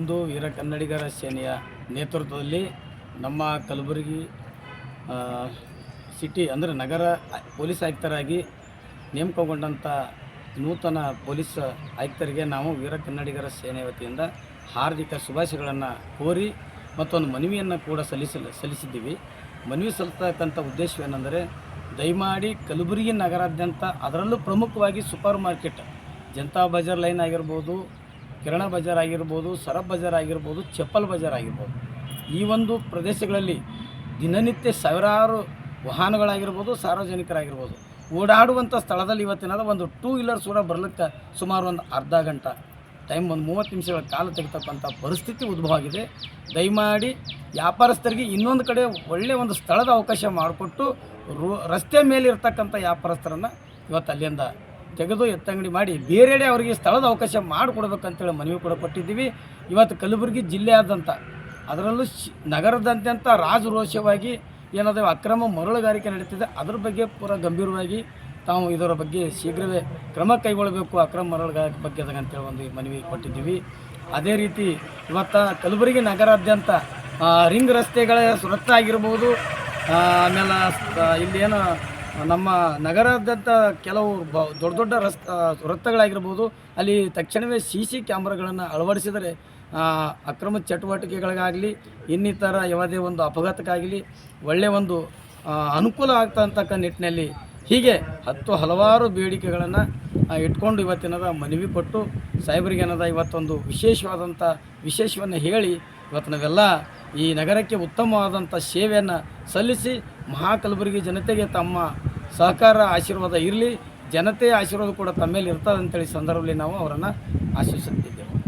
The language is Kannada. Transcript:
ಹಿಂದೂ, ವೀರ ಕನ್ನಡಿಗರ ಸೇನೆಯ ನೇತೃತ್ವದಲ್ಲಿ ನಮ್ಮ ಕಲಬುರಗಿ ಸಿಟಿ ಅಂದರೆ ನಗರ ಪೊಲೀಸ್ ಆಯುಕ್ತರಾಗಿ ನೇಮಕಗೊಂಡಂಥ ನೂತನ ಪೊಲೀಸ್ ಆಯುಕ್ತರಿಗೆ ನಾವು ವೀರ ಕನ್ನಡಿಗರ ಸೇನೆ ವತಿಯಿಂದ ಹಾರ್ದಿಕ ಶುಭಾಶಯಗಳನ್ನು ಕೋರಿ ಮತ್ತೊಂದು ಮನವಿಯನ್ನು ಕೂಡ ಸಲ್ಲಿಸಲು, ಸಲ್ಲಿಸಿದ್ದೀವಿ. ಮನವಿ ಸಲ್ಲಿಸ್ತಕ್ಕಂಥ ಉದ್ದೇಶವೇನೆಂದರೆ ದಯಮಾಡಿ ಕಲಬುರಗಿ ನಗರಾದ್ಯಂತ ಅದರಲ್ಲೂ ಪ್ರಮುಖವಾಗಿ super market, Janata Bazaar line ಆಗಿರ್ಬೋದು ಕಿರಣ ಬಜಾರ್ ಆಗಿರ್ಬೋದು ಸರಬ್ ಬಜಾರ್ ಆಗಿರ್ಬೋದು ಚಪ್ಪಲ್ ಬಜಾರ್ ಆಗಿರ್ಬೋದು ಈ ಒಂದು ಪ್ರದೇಶಗಳಲ್ಲಿ ದಿನನಿತ್ಯ ಸಾವಿರಾರು ವಾಹನಗಳಾಗಿರ್ಬೋದು, ಸಾರ್ವಜನಿಕರಾಗಿರ್ಬೋದು. ಓಡಾಡುವಂಥ ಸ್ಥಳದಲ್ಲಿ ಇವತ್ತಿನ ಒಂದು ಟೂ ವೀಲರ್ಸ್ ಕೂಡ ಬರ್ಲಿಕ್ಕೆ ಸುಮಾರು ಒಂದು ಅರ್ಧ ಗಂಟೆ ಟೈಮ್ ಒಂದು ಮೂವತ್ತು ನಿಮಿಷಗಳ ಕಾಲ ತೆಗೆತಕ್ಕಂಥ ಪರಿಸ್ಥಿತಿ ಉದ್ಭವ ಆಗಿದೆ. ದಯಮಾಡಿ ವ್ಯಾಪಾರಸ್ಥರಿಗೆ ಇನ್ನೊಂದು ಕಡೆ ಒಳ್ಳೆಯ ಒಂದು ಸ್ಥಳದ ಅವಕಾಶ ಮಾಡಿಕೊಟ್ಟು, ರೋ, ರಸ್ತೆ ಮೇಲೆ ಇರ್ತಕ್ಕಂಥ ವ್ಯಾಪಾರಸ್ಥರನ್ನು ಇವತ್ತು ಅಲ್ಲಿಂದ ತೆಗೆದು ಎತ್ತಂಗಡಿ ಮಾಡಿ ಬೇರೆಡೆ ಅವರಿಗೆ ಸ್ಥಳದ ಅವಕಾಶ ಮಾಡಿಕೊಡ್ಬೇಕಂತೇಳಿ ಮನವಿ ಕೂಡ ಕೊಟ್ಟಿದ್ದೀವಿ. ಇವತ್ತು ಕಲಬುರಗಿ ಜಿಲ್ಲೆಯಾದಂಥ ಅದರಲ್ಲೂ ಶಿ, ನಗರದಾದ್ಯಂತ ರಾಜರೋಷವಾಗಿ ಏನಾದರೂ ಅಕ್ರಮ ಮರಳುಗಾರಿಕೆ ನಡೀತಿದೆ, ಅದ್ರ ಬಗ್ಗೆ ಪೂರ ಗಂಭೀರವಾಗಿ ತಾವು ಇದರ ಬಗ್ಗೆ ಶೀಘ್ರವೇ ಕ್ರಮ ಕೈಗೊಳ್ಳಬೇಕು, ಅಕ್ರಮ ಮರಳುಗಾರಿಕೆ ಬಗ್ಗೆ ಅಂತೇಳಿ ಒಂದು ಮನವಿ ಕೊಟ್ಟಿದ್ದೀವಿ. ಅದೇ ರೀತಿ ಇವತ್ತು ಕಲಬುರಗಿ ನಗರಾದ್ಯಂತ ರಿಂಗ್ ರಸ್ತೆಗಳ ಸುರಕ್ಷ ಆಗಿರ್ಬೋದು. ಆಮೇಲೆ ಇಲ್ಲಿ ಇಲ್ಲೇನು ನಮ್ಮ ನಗರಾದ್ಯಂತ ಕೆಲವು ಬ ದೊಡ್ಡ ದೊಡ್ಡ ರಸ್ತ ವೃತ್ತಗಳಾಗಿರ್ಬೋದು, ಅಲ್ಲಿ ತಕ್ಷಣವೇ ಸಿ ಸಿ ಕ್ಯಾಮ್ರಾಗಳನ್ನು ಅಳವಡಿಸಿದರೆ ಅಕ್ರಮ ಚಟುವಟಿಕೆಗಳಿಗಾಗಲಿ, ಇನ್ನಿತರ ಯಾವುದೇ ಒಂದು ಅಪಘಾತಕ್ಕಾಗಲಿ ಒಳ್ಳೆಯ ಒಂದು ಅನುಕೂಲ ಆಗ್ತಂತಕ್ಕ ನಿಟ್ಟಿನಲ್ಲಿ ಹೀಗೆ ಹತ್ತು ಹಲವಾರು ಬೇಡಿಕೆಗಳನ್ನು ಇಟ್ಕೊಂಡು ಇವತ್ತಿನದ ಮನವಿ ಕೊಟ್ಟು, ಸಾಹೇಬರಿಗೆ ಏನದ ಇವತ್ತೊಂದು ವಿಶೇಷವಾದಂಥ ವಿಶೇಷವನ್ನು ಹೇಳಿ ಇವತ್ತು ನಾವೆಲ್ಲ ಈ ನಗರಕ್ಕೆ ಉತ್ತಮವಾದಂಥ ಸೇವೆಯನ್ನು ಸಲ್ಲಿಸಿ ಮಹಾಕಲಬುರಗಿ ಜನತೆಗೆ ತಮ್ಮ ಸಹಕಾರ ಆಶೀರ್ವಾದ ಇರಲಿ, ಜನತೆಯ ಆಶೀರ್ವಾದ ಕೂಡ ತಮ್ಮೇಲೆ ಇರ್ತದೆ ಅಂತೇಳಿ ಸಂದರ್ಭದಲ್ಲಿ ನಾವು ಅವರನ್ನು ಆಶಿಸುತ್ತಿದ್ದೇವೆ